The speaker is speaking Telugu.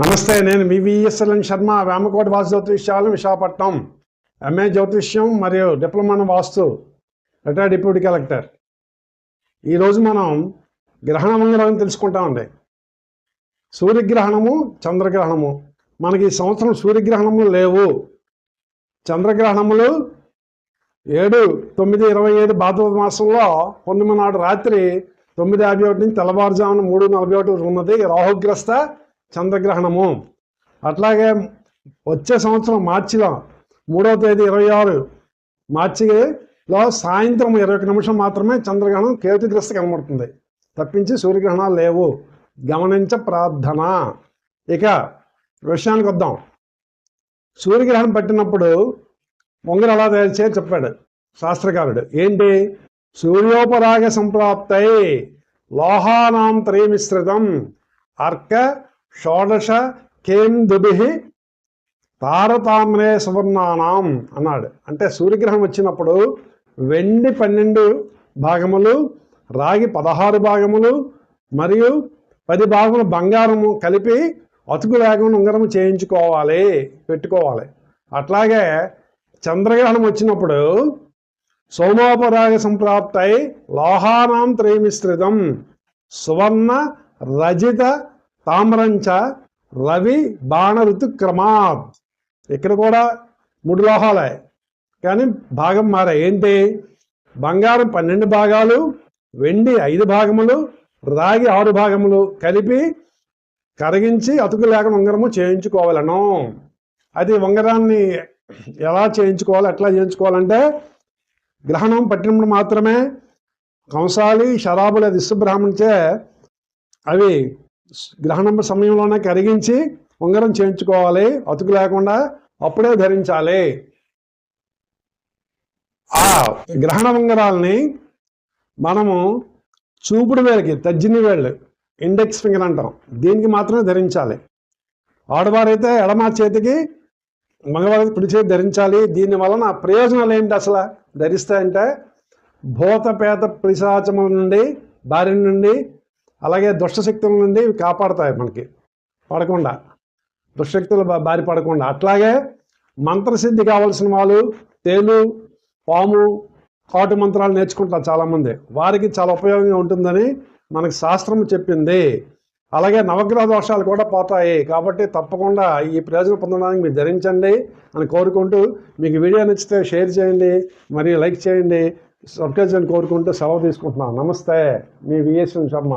నమస్తే నేను మీ శర్మ వేమకోట వాస్తు జ్యోతిష్యాలు విశాఖపట్నం. ఎంఏ జ్యోతిష్యం మరియు diploma vastu retired deputy collector. ఈరోజు మనం గ్రహణ మంగళం తెలుసుకుంటామండి సూర్యగ్రహణము చంద్రగ్రహణము. మనకి ఈ సంవత్సరం సూర్యగ్రహణములు లేవు. చంద్రగ్రహణములు ఏడు తొమ్మిది ఇరవై ఏడు భాద్రపద మాసంలో పూర్ణిమ నాడు రాత్రి తొమ్మిది యాభై ఒకటి నుంచి తెల్లవారుజామున మూడు నలభై ఒకటి ఉన్నది. రాహుగ్రస్త చంద్రగ్రహణము. అట్లాగే వచ్చే సంవత్సరం మార్చిలో మూడవ తేదీ ఇరవై ఆరు మార్చిలో సాయంత్రం ఇరవై నిమిషం మాత్రమే చంద్రగ్రహణం కేతుగ్రస్త కనబడుతుంది. తప్పించి సూర్యగ్రహణాలు లేవు. గమనించ ప్రార్థన. ఇక విషయానికి వద్దాం. సూర్యగ్రహణం పట్టినప్పుడు ఉంగరం ఎలా తయారు చేయాలి చెప్పాడు శాస్త్రకారుడు. ఏంటి? సూర్యోపరాగ సంప్రాప్తై లోహానాం త్రయమిశ్రితం. అర్క షోడశ కేందుభి తారతామ్రే సువర్ణానాం అన్నాడు. అంటే సూర్యగ్రహం వచ్చినప్పుడు వెండి పన్నెండు భాగములు రాగి పదహారు భాగములు మరియు పది భాగములు బంగారము కలిపి అతుకు వేగం ఉంగరం చేయించుకోవాలి పెట్టుకోవాలి. అట్లాగే చంద్రగ్రహణం వచ్చినప్పుడు సోమోపరాగ సంప్రాప్తై లోహానాం త్రయమిశ్రితం సువర్ణ రజిత తామ్రంచ రవి బాణ ఋతుక్రమాత్ ఇక్కడ కూడా మూడు లోహాలే. కానీ భాగం మారాయి ఏంటి? బంగారం పన్నెండు భాగాలు వెండి ఐదు భాగములు రాగి ఆరు భాగములు కలిపి కరిగించి అతుకు లేకుండా ఉంగరము చేయించుకోవాలను. అది ఉంగరాన్ని ఎలా చేయించుకోవాలి ఎట్లా చేయించుకోవాలంటే గ్రహణం పట్టినప్పుడు మాత్రమే కంసాలి శరాబుల విశ్వబ్రాహ్మణిచే అవి గ్రహణం సమయంలోనే కరిగించి ఉంగరం చేయించుకోవాలి. అతుకు లేకుండా అప్పుడే ధరించాలి. ఆ గ్రహణ ఉంగరాల్ని మనము చూపుడు వేలకి తజ్జిని వేళ్ళు ఇండెక్స్ ఫింగర్ అంటాం. దీనికి మాత్రమే ధరించాలి. ఆడవారైతే ఎడమ చేతికి మగవారికి పిడి చేతి ధరించాలి. దీని వలన ప్రయోజనాలు ఏంటి అసలు? ధరిస్తాయంటే భూతపేత పిశాచముల నుండి భార్య నుండి అలాగే దుష్టశక్తుల నుండి కాపాడతాయి మనకి. పడకుండా. దుష్టశక్తులు బారి పడకుండా. అట్లాగే మంత్రసిద్ధి కావాల్సిన వాళ్ళు తేలు పాము కాటు మంత్రాలు నేర్చుకుంటారు చాలామంది. వారికి చాలా ఉపయోగంగా ఉంటుందని మనకు శాస్త్రం చెప్పింది. అలాగే నవగ్రహ దోషాలు కూడా పోతాయి. కాబట్టి తప్పకుండా ఈ ప్రయోజనం పొందడానికి మీరు ధరించండి అని కోరుకుంటూ మీకు వీడియో నచ్చితే షేర్ చేయండి మరియు లైక్ చేయండి సబ్స్క్రైబ్ చేయండి కోరుకుంటూ సెలవు తీసుకుంటున్నాను. నమస్తే. మీ విఎస్ శర్మ.